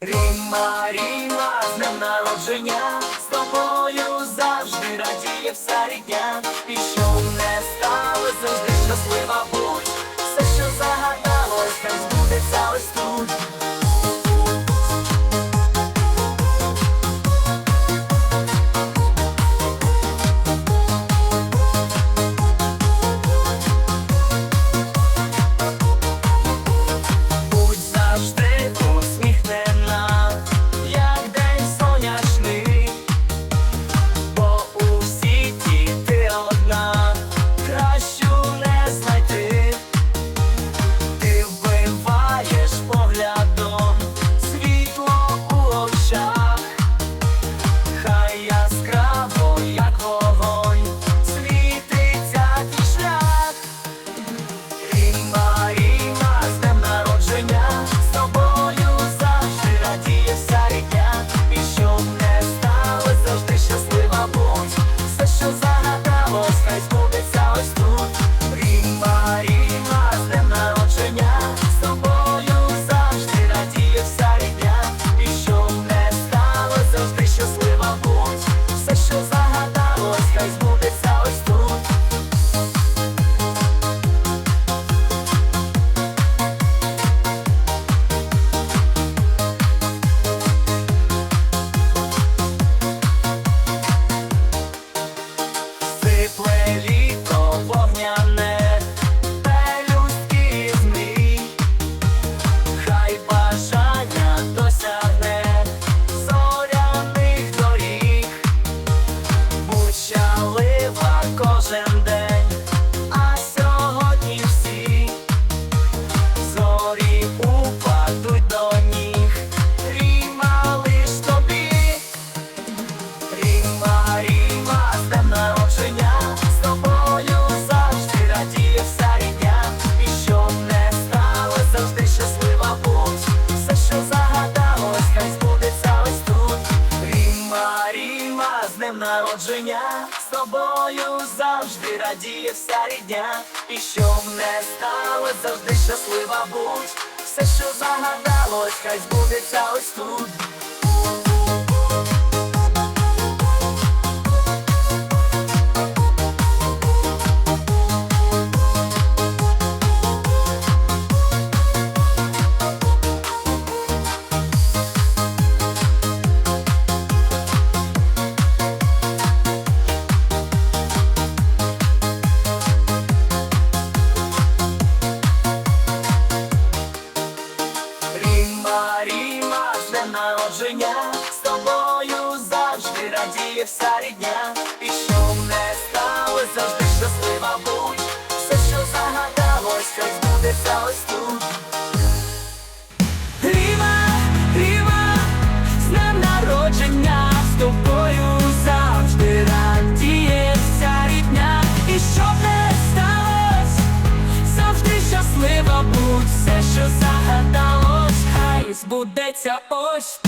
Ріма, Ріма, з днем народження, з тобою завжди радіє вся рідня. І що тобою завжди радіє вся рідня, і що щоб не стало, завжди щаслива будь. Все, що загадалось, хай збудеться ось тут. є вся рідня, і що не стало, завжди щаслива будь, все, що загадалось, хай збудеться ось тут. Ріва, ріва, з днем народження з тобою завжди радіє вся рідня, і що не сталося? завжди щаслива будь, все, що загадалось, хай збудеться ось. тут